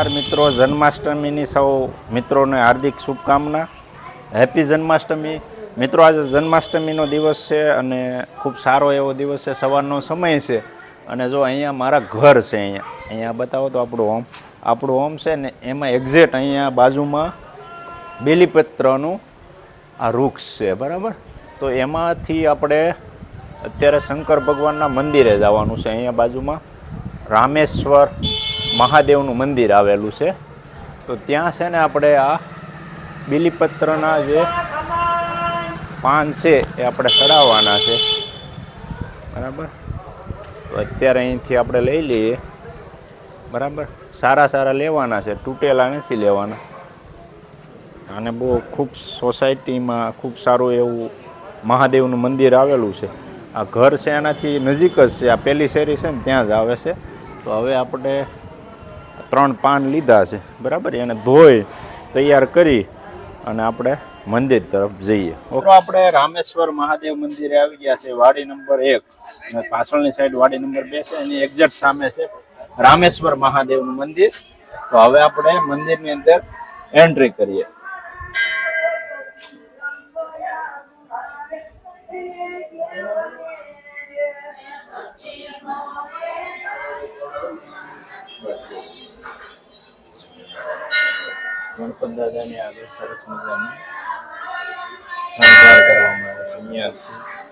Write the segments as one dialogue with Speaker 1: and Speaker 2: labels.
Speaker 1: નમસ્કાર મિત્રો. જન્માષ્ટમીની સૌ મિત્રોને હાર્દિક શુભકામના. હેપી જન્માષ્ટમી. મિત્રો, આજે જન્માષ્ટમીનો દિવસ છે અને ખૂબ સારો એવો દિવસ છે. સવારનો સમય છે અને જો અહીંયા મારા ઘર છે અહીંયા. અહીંયા બતાવો તો આપણું હોમ આપણું હોમ છે ને એમાં એક્ઝેક્ટ અહીંયા બાજુમાં બેલીપત્રનું આ વૃક્ષ છે, બરાબર? તો એમાંથી આપણે અત્યારે શંકર ભગવાનના મંદિરે જવાનું છે. અહીંયા બાજુમાં રામેશ્વર મહાદેવનું મંદિર આવેલું છે. તો ત્યાં છે ને આપણે આ બિલીપત્રના જે પાન છે એ આપણે ચડાવવાના છે. બરાબર? તો અત્યારે અહીંથી આપણે લઈ લઈએ. બરાબર? સારા સારા લેવાના છે. તૂટેલા નથી લેવાના. અને બહુ ખૂબ સોસાયટીમાં ખૂબ સારું એવું મહાદેવનું મંદિર આવેલું છે. આ ઘર છે એનાથી નજીક જ છે. આ પહેલી શેરી છે ને ત્યાં જ આવે છે. તો હવે આપણે ત્રણ પાન લીધા છે, બરાબર? એને ધોઈ, તૈયાર કરી અને આપણે મંદિર તરફ જઈએ. આપણે રામેશ્વર મહાદેવ મંદિરે આવી ગયા છે, વાડી નંબર એક. અને પાછળની સાઈડ વાડી નંબર બે છે, એની એક્ઝેક્ટ સામે છે રામેશ્વર મહાદેવનું મંદિર. તો હવે આપણે મંદિરની અંદર એન્ટ્રી કરીએ. દાદાની આગળ સરસ મજાની શણગાર કરવામાં આવે છે અહીંયાથી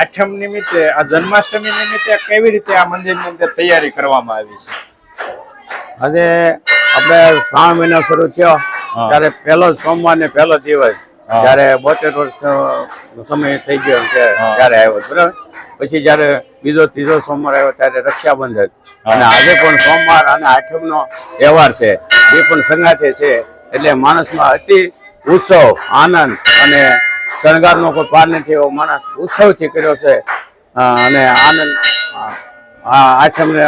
Speaker 1: આઠમ નિમિત્તે આ જન્માષ્ટમી નિમિત્તે કેવી રીતે આ મંદિરની અંદર તૈયારી કરવામાં આવી છે?
Speaker 2: આજે આપણે શ્રાવણ મહિનો શરૂ થયો ત્યારે પહેલો સોમવાર ને પહેલો દિવસ. જયારે બોતેર વર્ષ સમય થઈ ગયો છે ત્યારે આવ્યો બરાબર? પછી જયારે બીજો ત્રીજો સોમવાર આવ્યો ત્યારે રક્ષાબંધન. અને આજે પણ સોમવાર અને આઠમ નો તહેવાર છે એ પણ સંગાથે છે. એટલે માણસમાં અતિ ઉત્સવ આનંદ અને શણગારનો કોઈ પાર નથી એવો માણસ ઉત્સવથી કર્યો છે. અને આનંદ આઠમને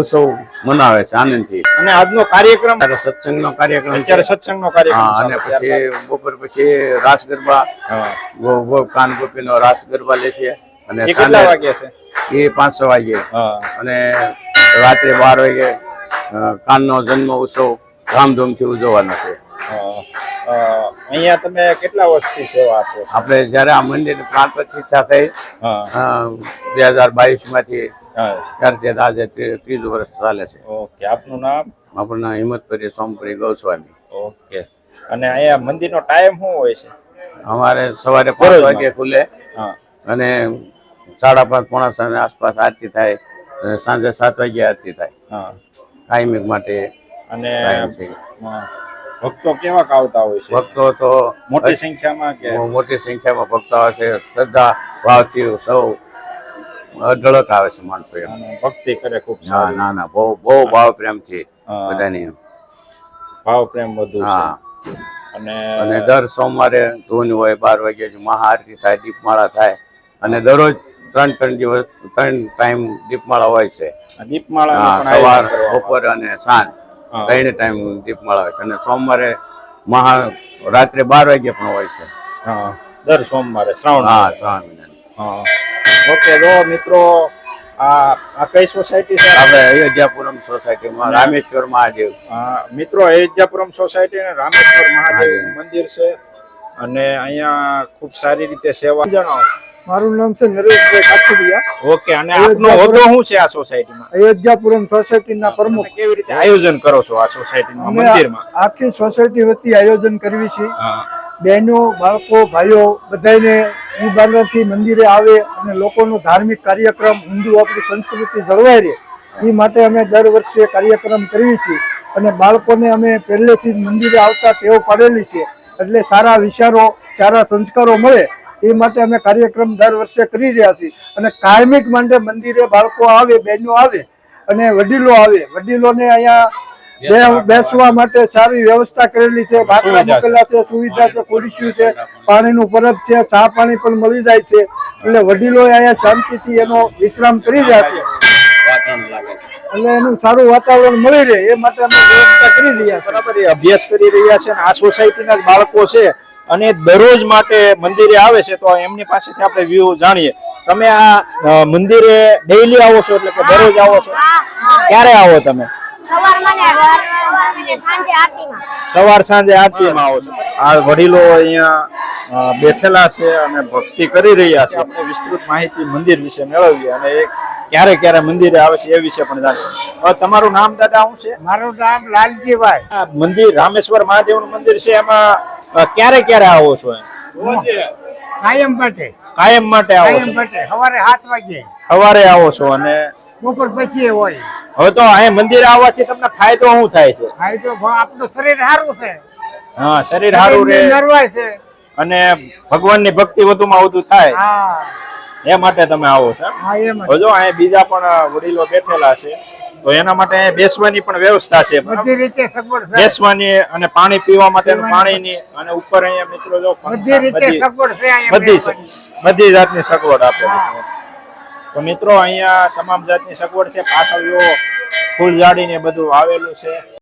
Speaker 2: ઉત્સવ મનાવે છે આનંદથી.
Speaker 1: અને આજનો કાર્યક્રમ?
Speaker 2: સત્સંગનો કાર્યક્રમ.
Speaker 1: અત્યારે સત્સંગનો કાર્યક્રમ
Speaker 2: અને પછી બપોર પછી રાસ ગરબા કાન ગોપી નો ગોપીનો રાસ ગરબા લે છે. અને
Speaker 1: એ કેટલા વાગે છે?
Speaker 2: એ પાંચસો વાગે અને રાત્રે બાર વાગે કાનનો જન્મ ઉત્સવ ધામધૂમથી ઉજવવાનો છે.
Speaker 1: અહીંયા તમે કેટલા વર્ષથી સેવા આપો
Speaker 2: આપણે જ્યારે આ મંદિરની પ્રાણ પ્રતિષ્ઠા થઈ બે હજાર
Speaker 1: બાવીસમાંથી
Speaker 2: ત્યારથી આજે ત્રીસ વર્ષ ચાલે છે.
Speaker 1: ઓકે આપનું નામ?
Speaker 2: આપણું નામ હિંમતપરી સોમપુરી ગોસ્વામી.
Speaker 1: ઓકે. અને અહીંયા મંદિરનો ટાઈમ શું હોય છે?
Speaker 2: અમારે સવારે પાંચ વાગે ખુલે. અને સાડા પાંચ પોણા સાત આસપાસ આરતી થાય અને સાંજે સાત વાગે આરતી થાય.
Speaker 1: હા.
Speaker 2: કાયમિક માટે
Speaker 1: અને ભક્તો કેવા આવતા હોય છે?
Speaker 2: ભક્તો તો
Speaker 1: મોટી સંખ્યામાં કે?
Speaker 2: મોટી સંખ્યામાં ભક્તો આવે છે. શ્રદ્ધા ભાવથી સૌ અઢળક આવે છે માણસો એમ.
Speaker 1: ભક્તિ કરે ખૂબ
Speaker 2: ના ના ના બહુ બહુ ભાવ પ્રેમથી બધાની
Speaker 1: ભાવ પ્રેમ બધું
Speaker 2: હા.
Speaker 1: અને
Speaker 2: અને દર સોમવારે ધૂન હોય બાર વાગે મહાઆરતી થાય દીપમાળા થાય. અને દરરોજ ત્રણ ત્રણ દિવસ ત્રણ ટાઈમ દીપમાળા હોય છે.
Speaker 1: દીપમાળા
Speaker 2: સવાર બપોર અને સાંજ. ત્રણે ટાઈમ દીપમાળા હોય છે. અને સોમવારે મહા રાત્રે બાર વાગે પણ હોય છે.
Speaker 1: હા. દર સોમવારે શ્રાવણ
Speaker 2: હા શ્રાવણ મહિનાની.
Speaker 1: હા. ઓકે જો મિત્રો આ આ કઈ સોસાયટી છે?
Speaker 2: આપણે અયોધ્યાપુરમ સોસાયટીમાં રામેશ્વર મહાદેવ.
Speaker 1: મિત્રો અયોધ્યાપુરમ સોસાયટી અને રામેશ્વર મહાદેવ. મંદિર છે. અને અહીંયા ખૂબ સારી રીતે સેવા. જણાવો.
Speaker 3: મારું નામ છે નરેશભાઈ કાછડિયા
Speaker 1: ઓકે અને આપનો હોદ્દો શું છે આ સોસાયટીમાં?
Speaker 3: અયોધ્યાપુરમ સોસાયટીના પ્રમુખ.
Speaker 1: કેવી રીતે આયોજન કરો છો આ સોસાયટીમાં મંદિરમાં?
Speaker 3: આખી સોસાયટી વતી આયોજન કરવી છે. બહેનો બાળકો ભાઈઓ બધાને ઈ બારથી મંદિરે આવે અને લોકોનો ધાર્મિક કાર્યક્રમ હિન્દુ આપણી સંસ્કૃતિ જળવાઈ રહે એ માટે અમે દર વર્ષે કાર્યક્રમ કરીએ છીએ. અને બાળકોને અમે પહેલેથી જ મંદિરે આવતા ટેવ પાડેલી છે. એટલે સારા વિચારો સારા સંસ્કારો મળે એ માટે અમે કાર્યક્રમ દર વર્ષે કરી રહ્યા છીએ. અને કાયમિક માટે મંદિરે બાળકો આવે બહેનો આવે અને વડીલો આવે. વડીલોને અહીંયા બેસવા માટે સારી વ્યવસ્થા કરેલી છે. બાકડા
Speaker 1: સુવિધા છે.
Speaker 3: મૂકેલા છે સુવિધા છે ખુરશીઓ છે. પાણીનું પરબ છે ચા પાણી પણ મળી જાય છે. એટલે વડીલો અહીંયા શાંતિથી એનો વિશ્રામ કરી રહ્યા છે. એટલે એનું સારું વાતાવરણ મળી રહે. એ માટે અમે વ્યવસ્થા કરી રહ્યા
Speaker 1: બરાબર અભ્યાસ કરી રહ્યા છે અને આ સોસાયટીના બાળકો છે. અને દરરોજ માટે મંદિરે આવે છે તો એમની પાસેથી આપણે વ્યૂ જાણીએ. તમે આ મંદિરે ડેઈલી આવો છો એટલે કે દરરોજ આવો છો? ક્યારે આવો તમે? સવાર સાંજે આરતીમાં. આવો છો. આ વડીલો અહીંયા બેઠેલા છે અને ભક્તિ કરી રહ્યા છે. આપણે વિસ્તૃત માહિતી મંદિર વિશે મેળવીએ અને એક ક્યારે ક્યારે મંદિરે આવે છે એ વિશે પણ જાણીએ. હવે તમારું નામ દાદા શું છે?
Speaker 3: મારું નામ લાલજીભાઈ.
Speaker 1: મંદિર રામેશ્વર મહાદેવનું મંદિર છે એમાં ક્યારે ક્યારે આવો છો
Speaker 3: કાયમ માટે.
Speaker 1: કાયમ માટે આવો
Speaker 3: માટે. સવારે સાત વાગે.
Speaker 1: સવારે આવો છો અને
Speaker 3: બપોર પછી હોય.
Speaker 1: હવે તો અહીં મંદિરે આવવાથી તમને ફાયદો શું થાય છે?
Speaker 3: ફાયદો આપણું શરીર સારું છે.
Speaker 1: હા શરીર સારું રહે.
Speaker 3: નરવાય છે.
Speaker 1: અને ભગવાનની ભક્તિ વધુમાં વધુ થાય.
Speaker 3: હા.
Speaker 1: એ માટે તમે આવો છો એમ?
Speaker 3: હા એ
Speaker 1: માટે. જો અહીં બીજા પણ વડીલો બેઠેલા છે. તો એના માટે બેસવાની પણ વ્યવસ્થા છે
Speaker 3: બધી રીતે સગવડ
Speaker 1: બેસવાની અને પાણી પીવા માટેનું પાણીની અને ઉપર અહીંયા મિત્રો જો
Speaker 3: બધી રીતે
Speaker 1: બધી-
Speaker 3: સગવડ છે
Speaker 1: બધી બધી જાતની સગવડ આપે તો મિત્રો અહીંયા તમામ જાતની સગવડ છે પાછળ જો ફૂલઝાડી ને બધું આવેલું છે.